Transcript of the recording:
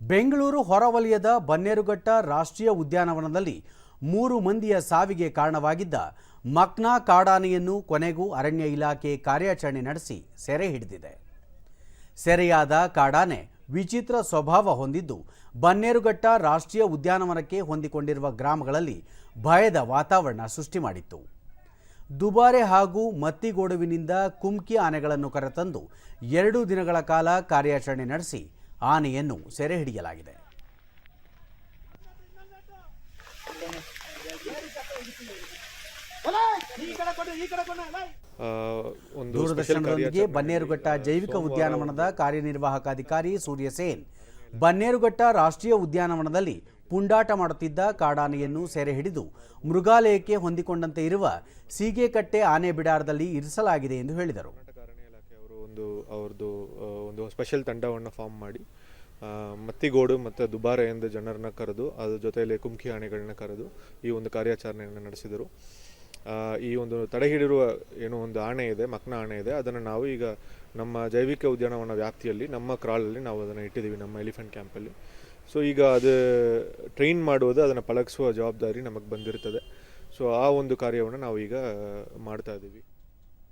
ಬೆಂಗಳೂರು ಹೊರವಲಯದ ಬನ್ನೇರುಘಟ್ಟ ರಾಷ್ಟ್ರೀಯ ಉದ್ಯಾನವನದಲ್ಲಿ ಮೂರು ಮಂದಿಯ ಸಾವಿಗೆ ಕಾರಣವಾಗಿದ್ದ ಮಕ್ನಾ ಕಾಡಾನೆಯನ್ನು ಕೊನೆಗೂ ಅರಣ್ಯ ಇಲಾಖೆ ಕಾರ್ಯಾಚರಣೆ ನಡೆಸಿ ಸೆರೆ ಹಿಡಿದಿದೆ. ಸೆರೆಯಾದ ಕಾಡಾನೆ ವಿಚಿತ್ರ ಸ್ವಭಾವ ಹೊಂದಿದ್ದು, ಬನ್ನೇರುಘಟ್ಟ ರಾಷ್ಟ್ರೀಯ ಉದ್ಯಾನವನಕ್ಕೆ ಹೊಂದಿಕೊಂಡಿರುವ ಗ್ರಾಮಗಳಲ್ಲಿ ಭಯದ ವಾತಾವರಣ ಸೃಷ್ಟಿ ಮಾಡಿತ್ತು. ದುಬಾರೆ ಹಾಗೂ ಮತ್ತಿಗೋಡುವಿನಿಂದ ಕುಮ್ಕಿ ಆನೆಗಳನ್ನು ಕರೆತಂದು ಎರಡು ದಿನಗಳ ಕಾಲ ಕಾರ್ಯಾಚರಣೆ ನಡೆಸಿ ಆನೆಯನ್ನು ಸೆರೆ ಹಿಡಿಯಲಾಗಿದೆ. ದೂರದರ್ಶನದೊಂದಿಗೆ ಬನ್ನೇರುಘಟ್ಟ ಜೈವಿಕ ಉದ್ಯಾನವನದ ಕಾರ್ಯನಿರ್ವಾಹಕ ಅಧಿಕಾರಿ ಸೂರ್ಯಸೇನ್. ಬನ್ನೇರುಘಟ್ಟ ರಾಷ್ಟ್ರೀಯ ಉದ್ಯಾನವನದಲ್ಲಿ ಪುಂಡಾಟ ಮಾಡುತ್ತಿದ್ದ ಕಾಡಾನೆಯನ್ನು ಸೆರೆ ಹಿಡಿದು ಮೃಗಾಲಯಕ್ಕೆ ಹೊಂದಿಕೊಂಡಂತೆ ಇರುವ ಸೀಗೆಕಟ್ಟೆ ಆನೆ ಬಿಡಾರದಲ್ಲಿ ಇರಿಸಲಾಗಿದೆ ಎಂದು ಹೇಳಿದರು ಕರ್ನಾಟಕ ಅರಣ್ಯ ಇಲಾಖೆ ಅವರು ಒಂದು ಅವ್ರದ್ದು ಒಂದು ಸ್ಪೆಷಲ್ ತಂಡವನ್ನು ಫಾರ್ಮ್ ಮಾಡಿ ಮತ್ತಿಗೋಡು ಮತ್ತು ದುಬಾರೆ ಎಂದು ಜನರನ್ನ ಕರೆದು, ಅದ್ರ ಜೊತೆಯಲ್ಲಿ ಕುಮ್ಕಿ ಆನೆಗಳನ್ನ ಕರೆದು ಈ ಒಂದು ಕಾರ್ಯಾಚರಣೆಯನ್ನು ನಡೆಸಿದರು. ಈ ಒಂದು ತಡೆ ಹಿಡಿರುವ ಏನು ಒಂದು ಆಣೆ ಇದೆ, ಮಕ್ನ ಆಣೆ ಇದೆ, ಅದನ್ನು ನಾವು ಈಗ ನಮ್ಮ ಜೈವಿಕ ಉದ್ಯಾನವನ ವ್ಯಾಪ್ತಿಯಲ್ಲಿ, ನಮ್ಮ ಕ್ರಾಲಲ್ಲಿ ನಾವು ಅದನ್ನು ಇಟ್ಟಿದ್ದೀವಿ ನಮ್ಮ ಎಲಿಫೆಂಟ್ ಕ್ಯಾಂಪಲ್ಲಿ. ಸೊ ಈಗ ಅದು ಟ್ರೈನ್ ಮಾಡುವುದು, ಅದನ್ನು ಪಳಗಿಸುವ ಜವಾಬ್ದಾರಿ ನಮಗೆ ಬಂದಿರ್ತದೆ. ಸೊ ಆ ಒಂದು ಕಾರ್ಯವನ್ನು ನಾವು ಈಗ ಮಾಡ್ತಾ ಇದ್ದೀವಿ.